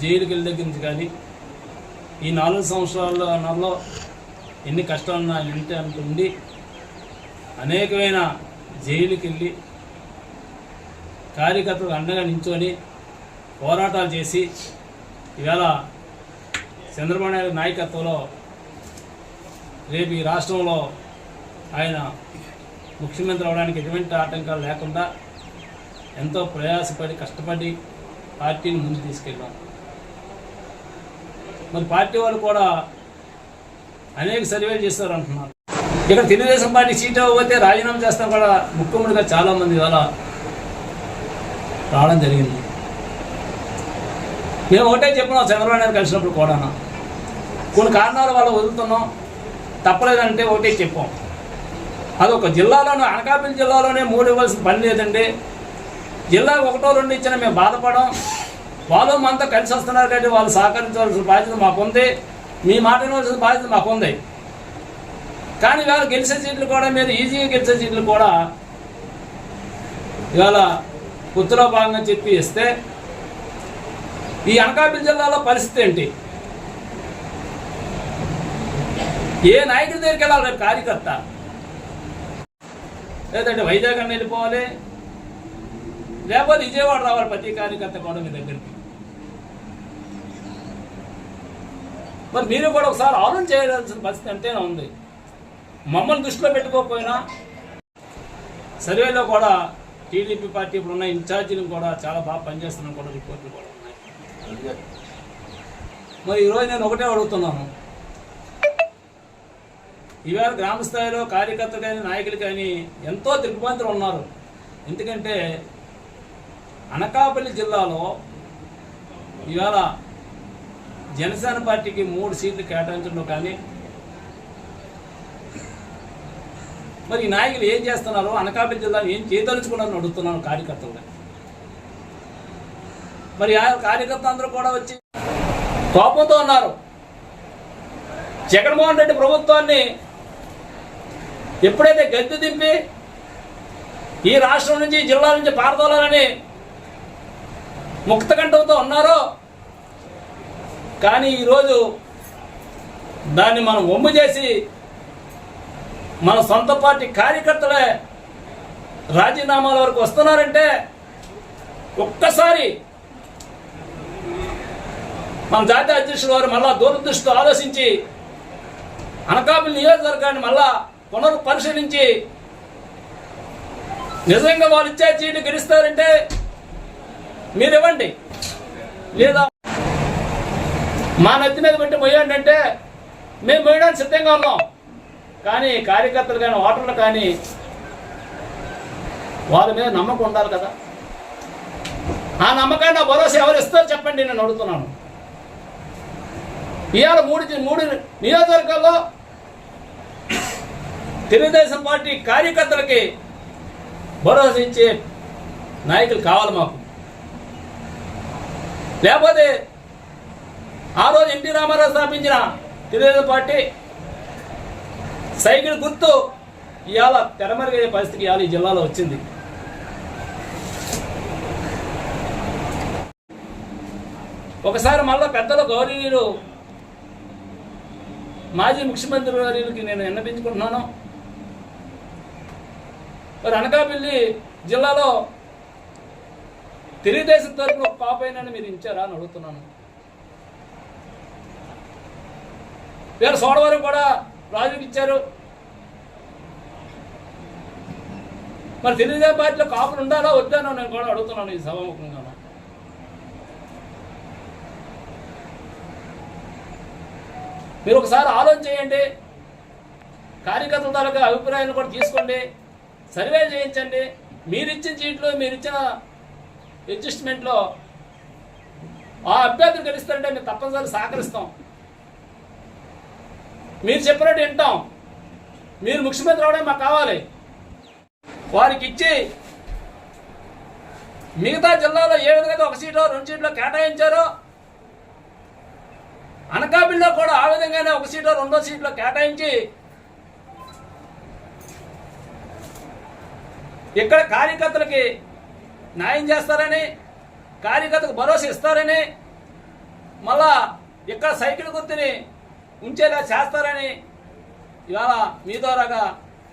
జైలుకి దగ్గర నుంచి కానీ ఈ నాలుగు సంవత్సరాల నెలలో ఎన్ని కష్టాలు నా ఇంటి అంటుండి ఉండి అనేకమైన జైలుకి వెళ్ళి కార్యకర్తలు అండగా నించొని పోరాటాలు చేసి ఇవాళ చంద్రబాబు నాయుడు నాయకత్వంలో రేపు ఈ రాష్ట్రంలో ఆయన ముఖ్యమంత్రి అవడానికి ఎటువంటి ఆటంకాలు లేకుండా ఎంతో ప్రయాసపడి కష్టపడి పార్టీని ముందు తీసుకెళ్ళాం మరి పార్టీ వాళ్ళు కూడా అనేక సర్వేలు చేస్తారు అంటున్నారు. ఇక్కడ తెలుగుదేశం పార్టీ సీట్ అవ్వకపోతే రాజీనామా చేస్తాం కూడా ముఖ్యమంత్రిగా చాలామంది ఇవాళ రావడం జరిగింది. మేము ఒకటే చెప్పినాం చంద్రబాబు నాయుడు కలిసినప్పుడు కూడా కొన్ని కారణాల వల్ల వదులుతున్నాం. తప్పలేదంటే ఒకటే చెప్పాం. అదొక జిల్లాలోనే అనకాపల్లి జిల్లాలోనే మూడు ఇవ్వాల్సిన పని లేదండి. జిల్లాకు ఒకటో రెండు ఇచ్చిన మేము బాధపడం వాళ్ళు మనతో కలిసి వస్తున్నారు కాబట్టి వాళ్ళు సహకరించవలసిన బాధ్యత మాకు ఉంది మీ మాట వినవలసిన బాధ్యత మాకు ఉంది కానీ ఇవాళ గెలిచే సీట్లు కూడా మీరు ఈజీగా గెలిచే సీట్లు కూడా ఇవాళ గుర్తులో భాగంగా చెప్పి ఇస్తే ఈ అనకాపల్లి జిల్లాలో పరిస్థితి ఏంటి? ఏ నాయకుడి దగ్గరికి వెళ్ళాలి రేపు కార్యకర్త? లేదంటే వైజాగ్ అన్న వెళ్ళిపోవాలి. లేకపోతే విజయవాడ రావాలి ప్రతి కార్యకర్త కూడా మీ దగ్గరికి. మరి మీరు కూడా ఒకసారి ఆలోచన చేయాల్సిన పరిస్థితి అంతేనా ఉంది. మమ్మల్ని దృష్టిలో పెట్టుకోకపోయినా సర్వేలో కూడా టీడీపీ పార్టీ ఇప్పుడు ఉన్న ఇన్ఛార్జీలు కూడా చాలా బాగా పనిచేస్తున్నాం కూడా రిపోర్ట్లు కూడా ఉన్నాయి. మరి ఈరోజు నేను ఒకటే అడుగుతున్నాను. ఈవేళ గ్రామ స్థాయిలో కార్యకర్తలు కానీ నాయకులు కానీ ఎంతో దిగ్భ్రాంతులు ఉన్నారు. ఎందుకంటే అనకాపల్లి జిల్లాలో ఇవాళ జనసేన పార్టీకి మూడు సీట్లు కేటాయించడం కానీ మరి ఈ నాయకులు ఏం చేస్తున్నారు? అనకాపల్లి జిల్లాలో ఏం చేయదలుచుకున్నారని అడుగుతున్నాను కార్యకర్తలు. మరి ఆ కార్యకర్తలు అందరూ కూడా వచ్చి కోపంతో ఉన్నారు. జగన్మోహన్ రెడ్డి ప్రభుత్వాన్ని ఎప్పుడైతే గద్దె దింపి ఈ రాష్ట్రం నుంచి జిల్లా నుంచి పారదోలాలని ముక్తకంఠంతో ఉన్నారో కానీ ఈరోజు దాన్ని మనం ఒమ్ము చేసి మన సొంత పార్టీ కార్యకర్తలే రాజీనామాల వరకు వస్తున్నారంటే ఒక్కసారి మన జాతీయ అధ్యక్షుడు వారు మళ్ళా దూరదృష్టితో ఆలోచించి అనకాపల్లి నియోజకవర్గాన్ని మళ్ళా పునరు పరిశీలించి నిజంగా వాళ్ళు ఇచ్చే చీట్లు గెలుస్తారంటే మీరు ఇవ్వండి లేదా మా నెత్తి మీద పెట్టి మొయ్యండి అంటే మేము మొయ్యడానికి సిద్ధంగా ఉన్నాం. కానీ కార్యకర్తలు కానీ ఓటర్లు కానీ వాళ్ళ మీద నమ్మకం ఉండాలి కదా. ఆ నమ్మకాన్ని భరోసా ఎవరు ఇస్తారో చెప్పండి నేను అడుగుతున్నాను. ఇవాళ మూడు మూడు నియోజకవర్గాల్లో తెలుగుదేశం పార్టీ కార్యకర్తలకి భరోసా ఇచ్చే నాయకులు కావాలి మాకు. లేకపోతే ఆ రోజు ఎన్టీ రామారావు స్థాపించిన తెలుగుదేశం పార్టీ సైకిల్ గుర్తు ఇవాళ తెరమరుగయ్యే పరిస్థితి ఇవాళ ఈ జిల్లాలో వచ్చింది. ఒకసారి మళ్ళీ పెద్దల గౌరవీయులు మాజీ ముఖ్యమంత్రి గారికి నేను విన్నపించుకుంటున్నాను. మరి అనకాపల్లి జిల్లాలో తెలుగుదేశం తరపున ఒక పాపైనా మీరు ఇచ్చారా అని అడుగుతున్నాను. వేరే సోడవరం కూడా రాజుకి ఇచ్చారు. మరి తెలుగుదేశం పార్టీలో కాపులు ఉండాలా వద్దానో నేను కూడా అడుగుతున్నాను ఈ సభాముఖంగా. మీరు ఒకసారి ఆలోచన చేయండి. కార్యకర్తల తాలూకా అభిప్రాయాన్ని కూడా తీసుకోండి. సర్వే చేయించండి. మీరు ఇచ్చిన చీట్లు మీరు ఇచ్చిన అడ్జస్ట్మెంట్లో ఆ అభ్యర్థులు గెలుస్తారంటే మేము తప్పనిసరి సహకరిస్తాం. మీరు చెప్పినట్టు వింటాం. మీరు ముఖ్యమంత్రి అవడం మాకు కావాలి. వారికి ఇచ్చి మిగతా జిల్లాలో ఏ విధంగా ఒక సీట్లో రెండు సీట్లో కేటాయించారో అనకాపల్లిలో కూడా ఆ విధంగానే ఒక సీట్లో రెండో సీట్లో కేటాయించి ఇక్కడ కార్యకర్తలకి న్యాయం చేస్తారని కార్యకర్తకు భరోసా ఇస్తారని మళ్ళా ఇక్కడ సైకిల్ గుర్తుని ఉంచేలా చేస్తారని ఇవాళ మీ ద్వారాగా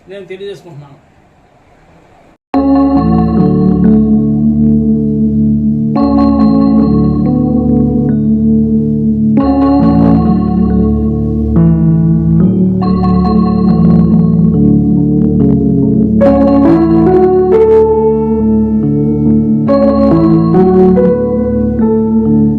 నేను తెలియజేసుకుంటున్నాను.